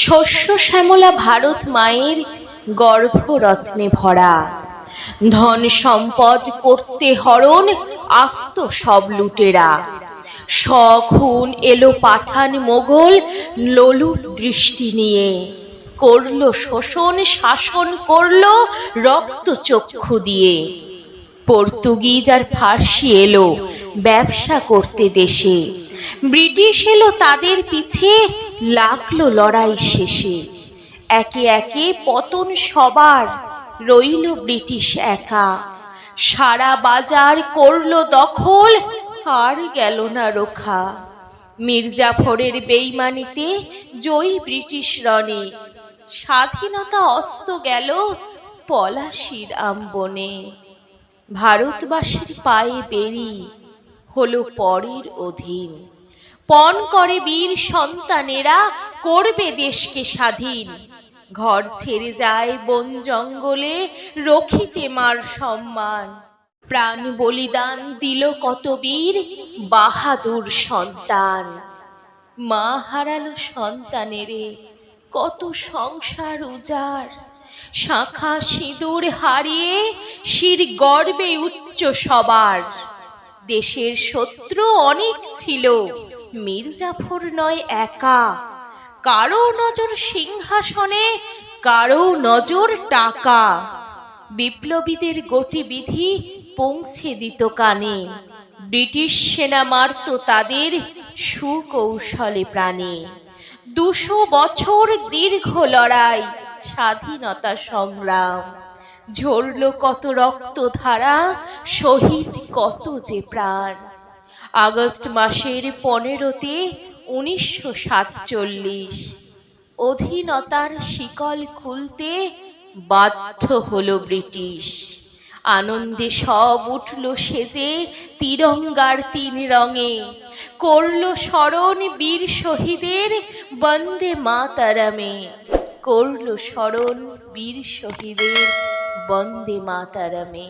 শস্য শ্যামলা ভারত মায়ের গর্ভরত্নে ভরা। ধন সম্পদ করতে হরণ আস্ত সব লুটেরা। সখুন এলো পাঠান মোগল লোলুপ দৃষ্টি নিয়ে। করল শোষণ, শাসন করল রক্ত চক্ষু দিয়ে। পর্তুগিজ আর ফার্সি এলো ব্যবসা করতে দেশে। ব্রিটিশ এলো তাদের পিছে, লাগল লড়াই শেষে। একে একে পতন সবার, রইল ব্রিটিশ একা। সারা বাজার করল দখল, আর গেল না রোখা। মির্জাফরের বেইমানিতে জয়ী ব্রিটিশ রণে। স্বাধীনতা অস্ত গেল পলাশির আম্বনে। ভারতবাসীর পায়ে বেরি হলো পরের অধীন। পণ করে বীর সন্তানেরা, করবে দেশকে স্বাধীন। ঘর ছেড়ে যায় বন জঙ্গলে, রক্ষিতে মার সম্মান। প্রাণ বলিদান দিল কত বীর, বাহাদুর সন্তান। মা হারালো সন্তানেরে, কত সংসার উজাড়। শাখা সিঁদুর হারিয়ে শির গর্বে উচ্চ সবার। দেশের শত্রু অনেক ছিল। মির্জাফর নয় একা। কারও নজর সিংহাসনে, কারও নজর টাকা। বিপ্লবীদের গতিবিধি পৌঁছে দিত কানে। ব্রিটিশ সেনা মারত তাদের সুকৌশলে প্রাণে। দুশো বছর দীর্ঘ লড়াই, স্বাধীনতা সংগ্রাম। ঝরল কত রক্তধারা, শহীদ কত যে প্রাণ। আগস্ট মাসের পনেরোতে উনিশশো সাতচল্লিশ। অধীনতার শিকল খুলতে বাধ্য হলো ব্রিটিশ। আনন্দে সব উঠল সেজে তিরঙ্গার তিন রঙে। করল স্মরণ বীর শহীদের বন্দে মাতারামে। করল স্মরণ বীর শহীদের বন্দে মাতারামে